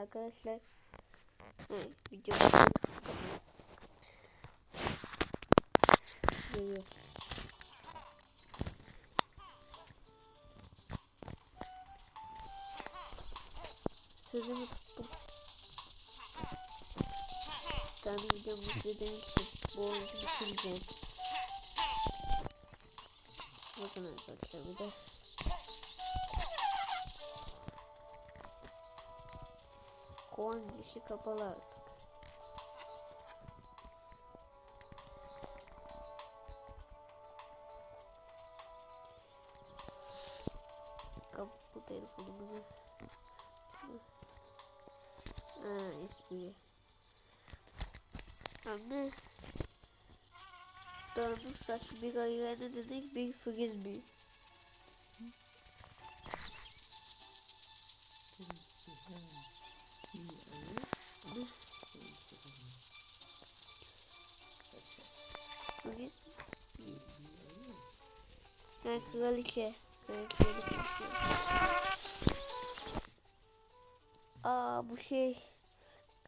Arkadaşlar Hı, videomu Geliyor. Sözümü tuttum. Tane videomu size demiştim. Bu oyunu bitireceğim. Bakın arkadaşlar bir de Kovan girişi kapalı artık. Kapı telefonumuzu. Ha espri. Anne. Dağınık saç bir ayağına dedik bir frisbee. Frisbee. Ha kraliçe. Aa bu şey.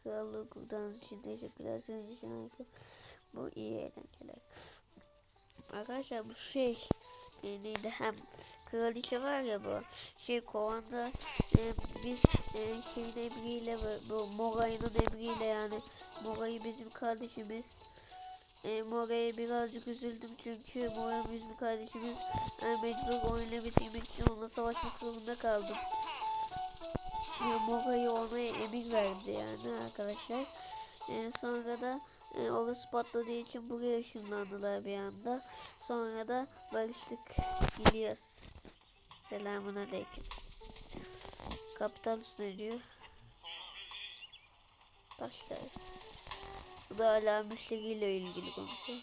Krallık kurtarınız için teşekkürler. Sizin için. Bu iyi eğlenceler. Arkadaşlar bu şey e, neydi hem kraliçe var ya bu şey kovanda e, biz e, şeyin emriyle bu, bu Moray'ın emriyle yani Moray bizim kardeşimiz e, Moray'a birazcık üzüldüm çünkü Moray bizim kardeşimiz e, mecbur oyunu bitirmek için onunla savaşmak zorunda kaldım. E, Moray'ı olmaya emir verdi yani arkadaşlar. E, sonra da e, orası patladığı için buraya ışınlandılar bir anda. Sonra da barıştık. Gidiyoruz. Selamun aleyküm. Kapitalist ne diyor? Başka. Bu da hala müşteriyle ilgili konuşuyor.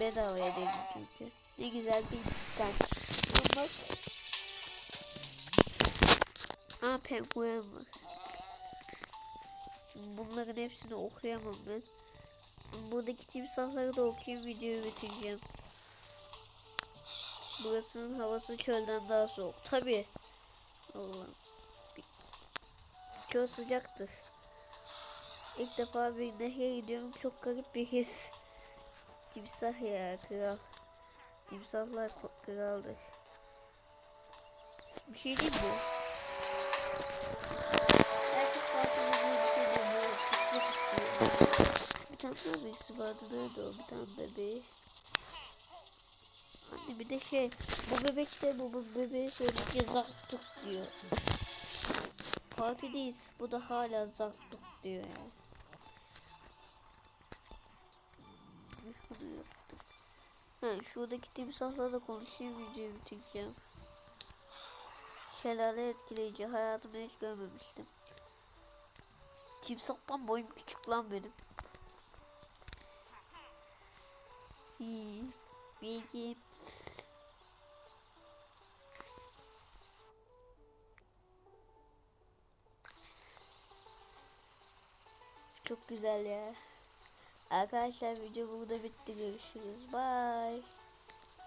Bedavaya dedim çünkü. Ne güzel bir dükkan. Bak. Aa penguen var. Şimdi bunların hepsini okuyamam ben. Buradaki timsahları da okuyayım videoyu bitireceğim. Burasının havası çölden daha soğuk. Tabi. Allah. Çöl sıcaktır. İlk defa bir nehre gidiyorum. Çok garip bir his. Timsah ya kral. Timsahlar kraldır. Bir şey değil mi? Bir şey diyor. Bir tane daha birisi vardı. Nerede o? Bir tane bebeği. Anne bir de şey. Bu bebek de bu, bu bebeği söyleyince zaktuk diyor. Partideyiz. Bu da hala zaktuk diyor ya. Ha, şuradaki timsahlarla konuşayım videoyu bitireceğim. Şelale etkileyici. Hayatımda hiç görmemiştim. Timsahtan boyum küçük lan benim. Hmm, bilgi. Çok güzel ya. Arkadaşlar video burada bitti. Görüşürüz. Bye.